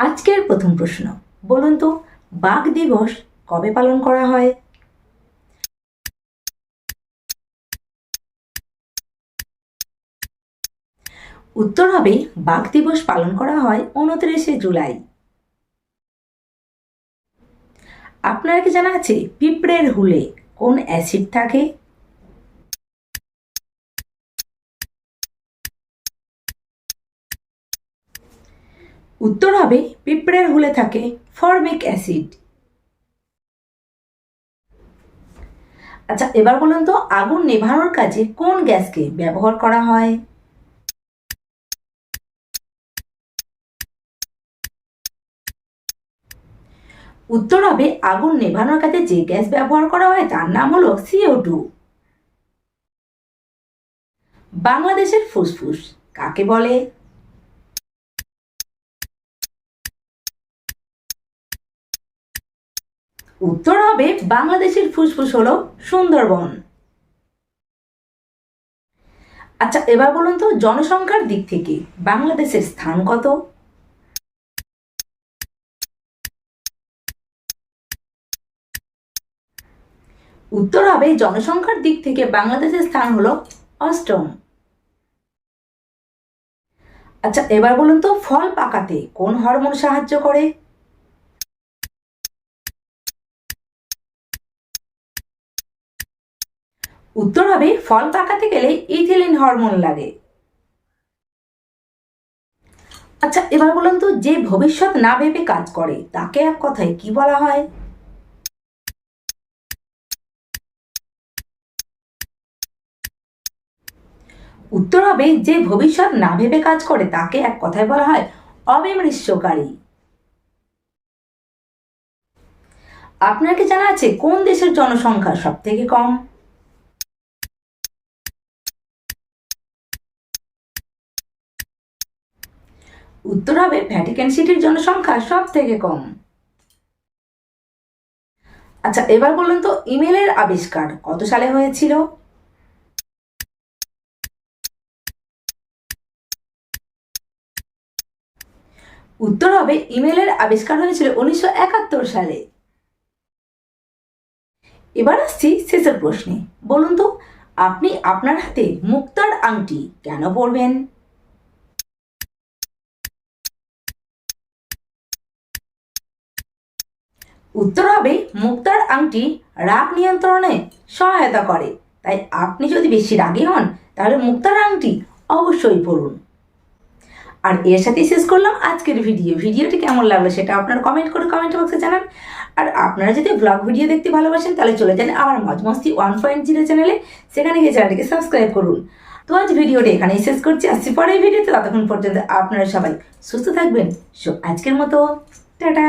আজকের প্রথম প্রশ্ন, বলুন তো, বাঘ দিবস কবে পালন করা হয়? উত্তর হবে, বাঘ দিবস পালন করা হয় উনত্রিশে জুলাই। আপনার কি জানা আছে, পিঁপড়ের হুলে কোন অ্যাসিড থাকে? উত্তর হবে পিঁপড়ের হুলে থাকে ফর্মিক অ্যাসিড। আচ্ছা এবার বলুন তো, আগুন নেভানোর কাজে কোন গ্যাসকে ব্যবহার করা হয়? উত্তর হবে, আগুন নেভানোর কাজে যে গ্যাস ব্যবহার করা হয় তার নাম হলো সিও টু বাংলাদেশের ফুসফুস, কাকে বলে? উত্তর হবে বাংলাদেশের ফুসফুস হলো সুন্দরবন। আচ্ছা এবার বলুন তো জনসংখ্যার দিক থেকে, বাংলাদেশের স্থান কত? উত্তর হবে জনসংখ্যার দিক থেকে বাংলাদেশের স্থান হলো অষ্টম। আচ্ছা এবার বলুন তো ফল পাকাতে কোন হরমোন সাহায্য করে? উত্তর হবে, ফল পাকাতে গেলে ইথিলিন হরমোন লাগে। আচ্ছা এবার বলুন তো, যে ভবিষ্যৎ না ভেবে কাজ করে, তাকে এক কথায় কি বলা হয়? উত্তর হবে, যে ভবিষ্যৎ না ভেবে কাজ করে, তাকে এক কথায় বলা হয় অবিমৃষ্যকারী। আপনার কি জানা আছে, কোন দেশের জনসংখ্যা সব থেকে কম? উত্তর হবে ভ্যাটিকান সিটির জনসংখ্যা সব থেকে কম। আচ্ছা এবার বলুন তো, ইমেলের আবিষ্কার কত সালে হয়েছিল? উত্তর হবে, ইমেলের আবিষ্কার হয়েছিল উনিশশো একাত্তর সালে। এবার আসছি শেষের প্রশ্নে। বলুন তো, আপনি আপনার হাতে মুক্তার আংটি কেন পরবেন? উত্তর হবে মুক্তার আংটি রাগ নিয়ন্ত্রণে সহায়তা করে। তাই আপনি যদি বেশি রাগী হন, তাহলে মুক্তার আংটি অবশ্যই পরুন। আর এর সাথেই শেষ করলাম আজকের ভিডিও। ভিডিওটি কেমন লাগল সেটা আপনারা কমেন্ট করে কমেন্ট বক্সে জানান। আর আপনারা যদি ব্লগ ভিডিও দেখতে ভালোবাসেন, তাহলে চলে যান আমার মজমস্তি ওয়ান পয়েন্ট জিরো চ্যানেলে সেখানে গিয়ে চ্যানেলটিকে সাবস্ক্রাইব করুন। তো আজ ভিডিওটি এখানেই শেষ করছি। আসছি পরের ভিডিওতে। ততক্ষণ পর্যন্ত আপনারা সবাই সুস্থ থাকবেন। সো আজকের মতো, টাটা!